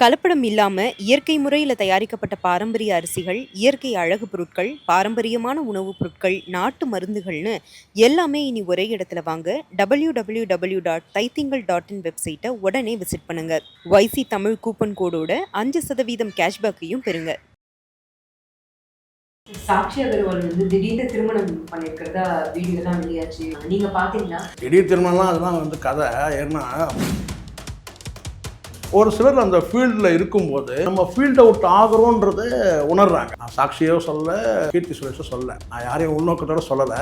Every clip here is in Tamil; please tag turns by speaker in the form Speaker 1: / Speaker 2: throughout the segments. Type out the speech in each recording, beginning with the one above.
Speaker 1: கலப்படம் இல்லாம இயற்கை முறையில தயாரிக்கப்பட்ட பாரம்பரிய அரிசிகள், இயற்கை அழகு பொருட்கள், பாரம்பரியமான உணவுப் பொருட்கள், நாட்டு மருந்துகள்னு எல்லாமே இனி ஒரே இடத்துல வாங்க www.தைத்திங்கள் டாட் தைத்திங்கள் டாட் இன் வெப்சைட்டை உடனே விசிட் பண்ணுங்க. YC தமிழ் கூப்பன் கோடோட அஞ்சு சதவீதம் கேஷ்பேக்கையும் பெறுங்க.
Speaker 2: சாக்ஷி அகர்வால் வந்து திடீர்னு திருமணம் பண்ணியிருக்கிறதா வீடியோலாம் வெளியாச்சு நீங்க பாத்தீங்களா
Speaker 3: திடீர் திருமணம்லாம் அதெல்லாம் வந்து கதை ஏன்னா ஒரு சிலர் அந்த ஃபீல்டில் இருக்கும்போது நம்ம ஃபீல்ட் அவுட் ஆகிறோன்றதை உணர்றாங்க. நான் சாட்சியோ சொல்ல கீர்த்தி சுரேஷோ சொல்ல நான் யாரையும் உள்நோக்கத்தோட சொல்லலை.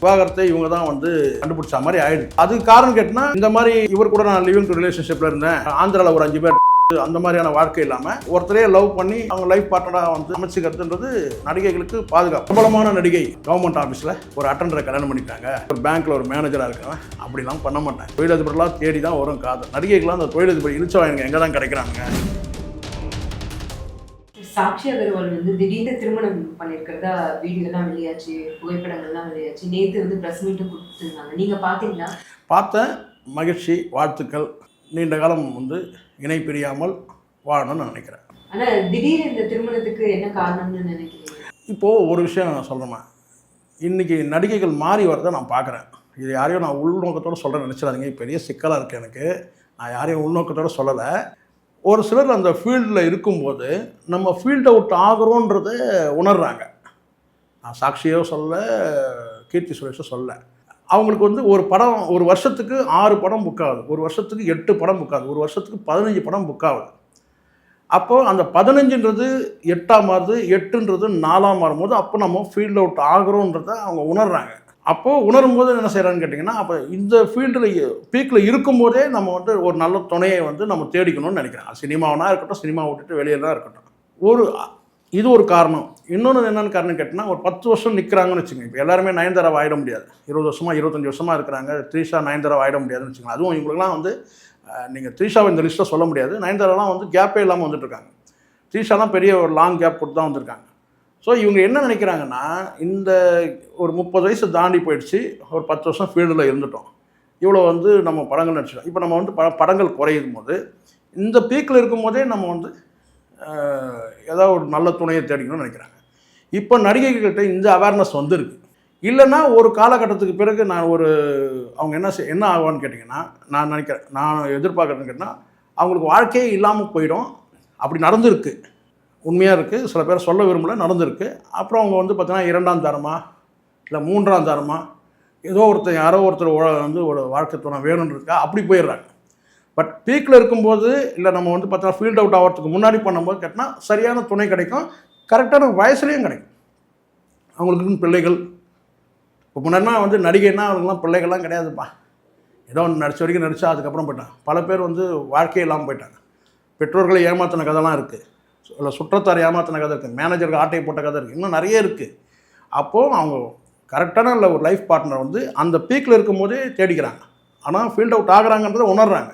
Speaker 3: விவாகரத்தை இவங்க தான் வந்து கண்டுபிடிச்ச மாதிரி ஆயிடுது. அதுக்கு காரணம் கேட்டினா இந்த மாதிரி இவர் கூட நான் லிவிங் டு ரிலேஷன்ஷிப்பில் இருந்தேன். ஆந்திராவில் ஒரு அஞ்சு பேர் அந்த மாதிரியான வாழ்க்கை இல்லாமல் ஒருத்தரே லவ் பண்ணி அவங்க லைஃப் பார்ட்னராக வந்து அமைச்சுக்கிறதுன்றது நடிகைகளுக்கு பாதுகாப்பு. பிரபலமான நடிகை கவர்மெண்ட் ஆஃபீஸில் ஒரு அட்டண்டரை கல்யாணம் பண்ணிட்டாங்க. ஒரு பேங்க்கில் ஒரு மேனேஜராக இருக்கிறவன் அப்படிலாம் பண்ண மாட்டேன். தொழிலதிபர்லாம் தேடி தான் வரும் காதல் நடிகைகள்லாம் அந்த தொழிலதிபர் இழிச்சவங்க எங்கே தான் கிடைக்கிறாங்க
Speaker 2: சாக்ஷி அகர்வால் வந்து திடீர்னு திருமணம் பண்ணியிருக்கிறதா வீடியோலாம் வெளியாச்சு புகைப்படங்கள்லாம் வெளியாச்சு. நேத்து வந்து பிரஸ் மீட்டும் கொடுத்துருந்தாங்க. நீங்க பாத்தீங்களா
Speaker 3: பார்த்தேன். மகிழ்ச்சி வாழ்த்துக்கள். நீண்ட காலம் வந்து இணை பிரியாமல் வாழணும்னு நான் நினைக்கிறேன்.
Speaker 2: ஆனா திடீர் இந்த திருமணத்துக்கு என்ன காரணம்னு நினைக்கிறீங்க?
Speaker 3: இப்போது ஒரு விஷயம் நான் சொல்கிறேன் இன்றைக்கி நடிகைகள் மாறி வரதை நான் பார்க்குறேன். இது யாரையும் நான் உள்நோக்கத்தோடு சொல்கிறேன் நினச்சிடாதீங்க. பெரிய சிக்கலாக இருக்குது எனக்கு. நான் யாரையும் உள்நோக்கத்தோடு சொல்லலை. ஒரு சிலர் அந்த ஃபீல்டில் இருக்கும்போது நம்ம ஃபீல்ட் அவுட் ஆகிறோன்றதை உணர்றாங்க. நான் சாட்சியோ சொல்ல கீர்த்தி சுரேஷோ சொல்ல அவங்களுக்கு வந்து ஒரு படம் ஒரு வருஷத்துக்கு ஆறு படம் புக் ஆகுது. ஒரு வருஷத்துக்கு எட்டு படம் புக் ஆகுது. ஒரு வருஷத்துக்கு பதினஞ்சு படம் புக் ஆகுது. அப்போது அந்த பதினஞ்சுன்றது எட்டாம் மாறுது எட்டுன்றது நாலாம் மாறும்போது அப்போ நம்ம ஃபீல்ட் அவுட் ஆகிறோன்றத அவங்க உணர்றாங்க. அப்போது உணரும் போது என்ன செய்கிறான்னு கேட்டிங்கன்னா அப்போ இந்த ஃபீல்டில் பீக்கில் இருக்கும்போதே நம்ம வந்து ஒரு நல்ல துணையை வந்து நம்ம தேடிக்கணும்னு நினைக்கிறேன். சினிமாவனா இருக்கட்டும் சினிமா விட்டுட்டு வெளியெல்லாம் இருக்கட்டும். ஒரு இது ஒரு காரணம். இன்னொன்று என்னென்னு காரணம் கேட்டிங்கன்னா ஒரு பத்து வருஷம் நிற்கிறாங்கன்னு வச்சுக்கோங்க. இப்போ எல்லாருமே நயன்தாராவை ஆயிட முடியாது. இருபது வருஷமாக இருபத்தஞ்சி வருஷமாக இருக்கிறாங்க. த்ரீஷா நயன்தாராவை ஆயிட முடியாதுன்னு வச்சுக்கோங்க. அதுவும் இவங்களுக்குலாம் வந்து நீங்கள் த்ரீஷாவை இந்த லிஸ்ட்டில் சொல்ல முடியாது. நயன்தாராலாம் வந்து கேப்பே இல்லாமல் வந்துட்டுருக்காங்க த்ரீஷாலாம் பெரிய ஒரு லாங் கேப் கொடுத்து தான் வந்திருக்காங்க. ஸோ இவங்க என்ன நினைக்கிறாங்கன்னா இந்த ஒரு முப்பது வயசு தாண்டி போயிடுச்சு. ஒரு பத்து வருஷம் ஃபீல்டில் இருந்துட்டோம். இவ்வளோ வந்து நம்ம படங்கள் நடிச்சிட்டோம். இப்போ நம்ம வந்து ப படங்கள் குறையும் போது இந்த பீக்கில் இருக்கும் போதே நம்ம வந்து ஏதாவது ஒரு நல்ல துணையை தேடிக்கணும்னு நினைக்கிறாங்க. இப்போ நடிகைகள்கிட்ட இந்த அவேர்னஸ் வந்துருக்கு. இல்லைன்னா ஒரு காலகட்டத்துக்கு பிறகு நான் ஒரு அவங்க என்ன செய் என்ன ஆகுவான்னு கேட்டிங்கன்னா நான் நினைக்கிறேன் நான் எதிர்பார்க்குறேன்னு கேட்டால் அவங்களுக்கு வாழ்க்கையே இல்லாமல் போயிடும். அப்படி நடந்திருக்கு. உண்மையாக இருக்குது சில பேர் சொல்ல விரும்பல நடந்திருக்கு. அப்புறம் அவங்க வந்து பார்த்தீங்கன்னா இரண்டாம் தரமா இல்லை மூன்றாம் தரமா ஏதோ ஒருத்தர் யாரோ ஒருத்தர் வந்து ஒரு வாழ்க்கை துணை வேணும்னு இருக்கா அப்படி போயிடுறாங்க. பட் பீக்கில் இருக்கும்போது இல்லை நம்ம வந்து பார்த்தா ஃபீல்ட் அவுட் ஆகிறதுக்கு முன்னாடி பண்ணும்போது கேட்டினா சரியான துணை கிடைக்கும் கரெக்டான வயசுலேயும் கிடைக்கும். அவங்களுக்குன்னு பிள்ளைகள். இப்போ முன்னாடினா வந்து நடிகைன்னா அவங்களுக்குலாம் பிள்ளைகள்லாம் கிடையாதுப்பா. ஏதோ ஒன்று நடிச்ச வரைக்கும் நடித்தா அதுக்கப்புறம் போயிட்டான் பல பேர் வந்து வாழ்க்கையே இல்லாமல் போயிட்டாங்க. பெற்றோர்களை ஏமாத்தின கதைலாம் இருக்குது இல்லை சுற்றத்தார் ஏமாத்தின கதை இருக்குது மேனேஜருக்கு ஆட்டையை போட்ட கதை இருக்குது இன்னும் நிறைய இருக்குது அப்போது அவங்க கரெக்டான இல்லை ஒரு லைஃப் பார்ட்னர் வந்து அந்த பீக்கில் இருக்கும்போதே தேடிக்கிறாங்க. ஆனால் ஃபீல்ட் அவுட் ஆகிறாங்கன்றதை உணர்றாங்க.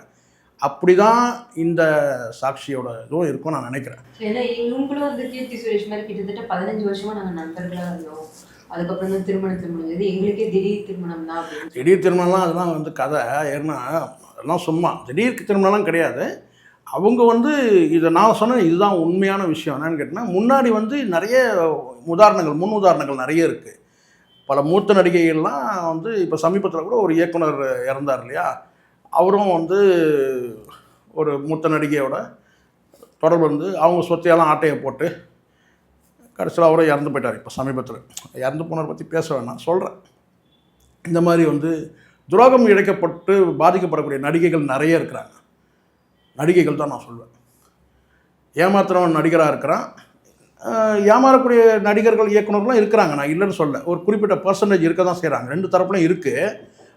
Speaker 3: அப்படி தான் இந்த சாட்சியோட இதுவும் இருக்கும் நான் நினைக்கிறேன்.
Speaker 2: ஏன்னா இவங்களும் கீர்த்தி சுரேஷ் மாதிரி கிட்டத்தட்ட பதினஞ்சு வருஷமா நாங்க நண்பர்களா இருந்தோம். அதுக்கப்புறம் தான் திருமணத்தை முடிஞ்சது எங்களுக்கே திடீர் திருமணம் தான்
Speaker 3: திடீர் திருமணம்லாம் அதெல்லாம் வந்து கதை. ஏன்னா அதெல்லாம் சும்மா. திடீர் திருமணம்லாம் கிடையாது. அவங்க வந்து இதை நான் சொன்ன இதுதான் உண்மையான விஷயம். என்னன்னு கேட்டிங்கன்னா முன்னாடி வந்து நிறைய உதாரணங்கள் முன் உதாரணங்கள் நிறைய இருக்குது பல மூத்த நடிகைகள்லாம் வந்து இப்போ சமீபத்தில் கூட ஒரு இயக்குனர் இறந்தார் இல்லையா? அவரும் வந்து ஒரு மூத்த நடிகையோட தொடர்பு வந்து அவங்க சொத்தையெல்லாம் ஆட்டையை போட்டு கடைசியில் அவரும் இறந்து போயிட்டார் இப்போ சமீபத்தில். இறந்து போனதை பற்றி பேச வேணாம் சொல்கிறேன் இந்த மாதிரி வந்து துரோகம் இழைக்கப்பட்டு பாதிக்கப்படக்கூடிய நடிகைகள் நிறைய இருக்கிறாங்க. நடிகைகள் தான் நான் சொல்வேன். ஏமாத்துறவன் நடிகராக இருக்கிறான். ஏமாறக்கூடிய நடிகர்கள் இயக்குனர்களும் இருக்கிறாங்க நான் இல்லைன்னு சொல்ல. ஒரு குறிப்பிட்ட பர்சன்டேஜ் இருக்க தான் செய்கிறாங்க ரெண்டு தரப்புலையும் இருக்குது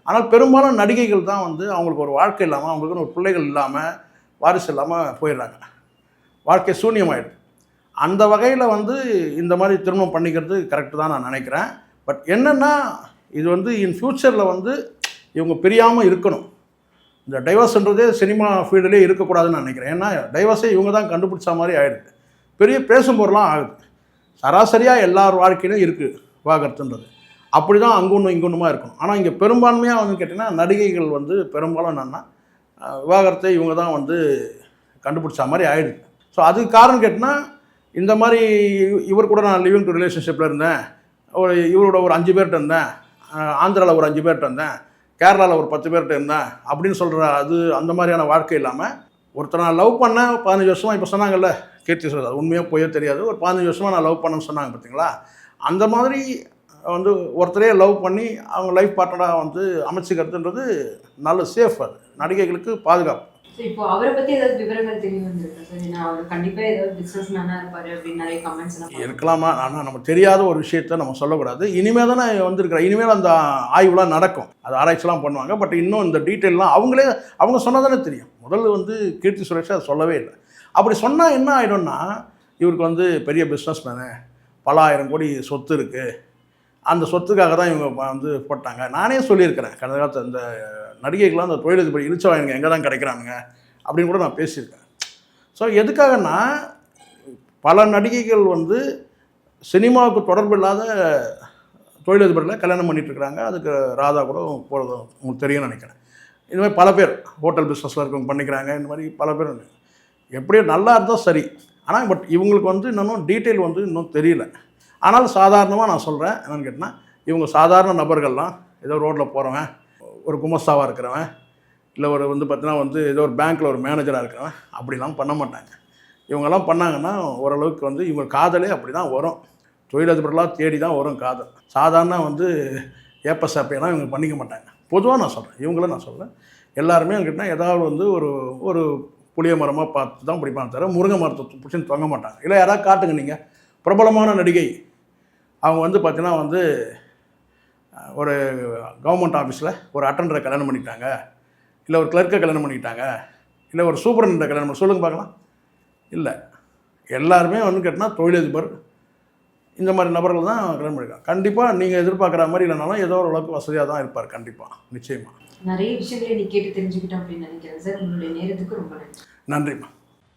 Speaker 3: ஆனால் பெரும்பாலும் நடிகைகள் தான் வந்து அவங்களுக்கு ஒரு வாழ்க்கை இல்லாமல் அவங்களுக்குன்னு ஒரு பிள்ளைகள் இல்லாமல் வாரிசு இல்லாமல் போயிடுறாங்க. வாழ்க்கை சூன்யமாயிடுது. அந்த வகையில் வந்து இந்த மாதிரி திருமணம் பண்ணிக்கிறது கரெக்டு தான் நான் நினைக்கிறேன். பட் என்னென்னா இது வந்து இன் ஃப்யூச்சரில் வந்து இவங்க பிரியாமல் இருக்கணும். இந்த டைவர்ஸ்ன்றதே சினிமா ஃபீல்டுலேயே இருக்கக்கூடாதுன்னு நான் நினைக்கிறேன். ஏன்னா டைவர்ஸே இவங்க தான் கண்டுபிடிச்ச மாதிரி ஆகிடுது பெரிய பேசும் பொருளாம் ஆகுது. சராசரியாக எல்லார் வாழ்க்கையிலும் இருக்குது விவாகரத்துன்றது அப்படி தான் அங்கே ஒன்று இங்கே ஒன்றுமா இருக்கும் ஆனால் இங்கே பெரும்பான்மையாக வந்து கேட்டிங்கன்னா நடிகைகள் வந்து பெரும்பாலும் என்னென்னா விவாகரத்தை இவங்க தான் வந்து கண்டுபிடிச்ச மாதிரி ஆயிடுது. ஸோ அதுக்கு காரணம் கேட்டினா இந்த மாதிரி இவர் கூட நான் லிவிங் டு ரிலேஷன்ஷிப்பில் இருந்தேன். ஒரு இவரோட ஒரு அஞ்சு பேர்கிட்ட இருந்தேன். ஆந்திராவில் ஒரு அஞ்சு பேர்கிட்ட இருந்தேன். கேரளாவில் ஒரு பத்து பேர்கிட்ட இருந்தேன். அப்படின்னு சொல்கிற அது அந்த மாதிரியான வாழ்க்கை இல்லாமல் ஒருத்தர் நான் லவ் பண்ணேன் பதினஞ்சு வருஷமாக இப்போ சொன்னாங்கல்ல கீர்த்தி சொல்கிறது உண்மையாக போயோ தெரியாது. ஒரு பதினஞ்சு வருஷமாக நான் லவ் பண்ணேன்னு சொன்னாங்க பார்த்தீங்களா அந்த மாதிரி வந்து ஒருத்தரே லவ் பண்ணி அவங்க லைஃப் பார்ட்னராக வந்து அமைச்சிக்கிறதுன்றது நல்ல சேஃப் அது. நடிகைகளுக்கு பாதுகாப்பு.
Speaker 2: இப்போ அவரை பத்தி ஏதாவது விவரங்கள் தெரிய வந்திருக்கா.
Speaker 3: இருக்கலாமா? ஆனால் நம்ம தெரியாத ஒரு விஷயத்த நம்ம சொல்லக்கூடாது. இனிமேல் தானே வந்திருக்கிற இனிமேல் அந்த ஆய்வுலாம் நடக்கும். அது ஆராய்ச்சிலாம் பண்ணுவாங்க. பட் இன்னும் இந்த டீட்டெயிலாம் அவங்களே அவங்க சொன்னால் தானே தெரியும். முதல்ல வந்து கீர்த்தி சுரேஷ் அதை சொல்லவே இல்லை. அப்படி சொன்னால் என்ன ஆகிடும்னா இவருக்கு வந்து பெரிய பிஸ்னஸ் மேனு பல ஆயிரம் கோடி சொத்து இருக்குது அந்த சொத்துக்காக தான் இவங்க வந்து போட்டாங்க. நானே சொல்லியிருக்கிறேன் கடந்த காலத்தில் இந்த நடிகைகள்லாம் அந்த தொழிலதிபர் இழிச்சவாயனுங்க எங்கே தான் கிடைக்கிறானுங்க அப்படின்னு கூட நான் பேசியிருக்கேன். ஸோ எதுக்காகன்னா பல நடிகைகள் வந்து சினிமாவுக்கு தொடர்பு இல்லாத தொழிலதிபரில் கல்யாணம் பண்ணிகிட்ருக்குறாங்க அதுக்கு ராதா கூட போகிறது உங்களுக்கு தெரியும்னு நினைக்கிறேன். இந்த மாதிரி பல பேர் ஹோட்டல் பிஸ்னஸில் இருக்கவங்க பண்ணிக்கிறாங்க இந்த மாதிரி பல பேர் எப்படியோ நல்லா இருந்தால் சரி. ஆனால் பட் இவங்களுக்கு வந்து இன்னும் டீட்டெயில் வந்து இன்னும் தெரியல. ஆனால் சாதாரணமாக நான் சொல்கிறேன் என்னென்னு கேட்டால் இவங்க சாதாரண நபர்கள்லாம் ஏதோ ரோட்டில் போகிறவன் ஒரு குமஸ்தாவாக இருக்கிறவன் இல்லை ஒரு வந்து பார்த்தீங்கன்னா வந்து ஏதோ ஒரு பேங்க்கில் ஒரு மேனேஜராக இருக்கிறவன் அப்படிலாம் பண்ண மாட்டாங்க. இவங்கெல்லாம் பண்ணாங்கன்னா ஓரளவுக்கு வந்து இவங்க காதலே அப்படி தான் வரும். தொழிலதிபர்களாக தேடி தான் வரும் காதல். சாதாரண வந்து ஏப்ப சாப்பையெல்லாம் இவங்க பண்ணிக்க மாட்டாங்க. பொதுவாக நான் சொல்கிறேன் இவங்கள நான் சொல்கிறேன் எல்லாருமே என்கிட்ட ஏதாவது வந்து ஒரு ஒரு புளிய மரமாக பார்த்து தான் பிடிப்பாங்க தவிர முருங்கை மரத்தை பிடிச்சின்னு தொங்க மாட்டாங்க. இல்லை யாராவது காட்டுங்க நீங்கள் பிரபலமான நடிகை. அவங்க வந்து பார்த்தீங்கன்னா வந்து ஒரு கவர்மெண்ட் ஆஃபீஸில் ஒரு அட்டண்டரை கல்யாணம் பண்ணிட்டாங்க இல்லை ஒரு கிளர்க்கை கல்யாணம் பண்ணிக்கிட்டாங்க. இல்லை ஒரு சூப்பரண்டை கல்யாணம் பண்ணி சொல்லுங்க பார்க்கலாம். இல்லை. எல்லாருமே வந்து கேட்டால் தொழிலதிபர். இந்த மாதிரி நபர்கள் தான் கல்யாணம் பண்ணிருக்காங்க கண்டிப்பாக நீங்கள் எதிர்பார்க்குற மாதிரி இல்லைனாலும் ஏதோ ஒரு அளவுக்கு வசதியாக தான் இருப்பார். கண்டிப்பாக நிச்சயமாக
Speaker 2: நிறைய விஷயங்களை நீ கேட்டு தெரிஞ்சுக்கிட்டோம் அப்படின்னு நினைக்கிறேன். சார் உங்களுடைய நேரத்துக்கு ரொம்ப நன்றி.
Speaker 3: நன்றிம்மா.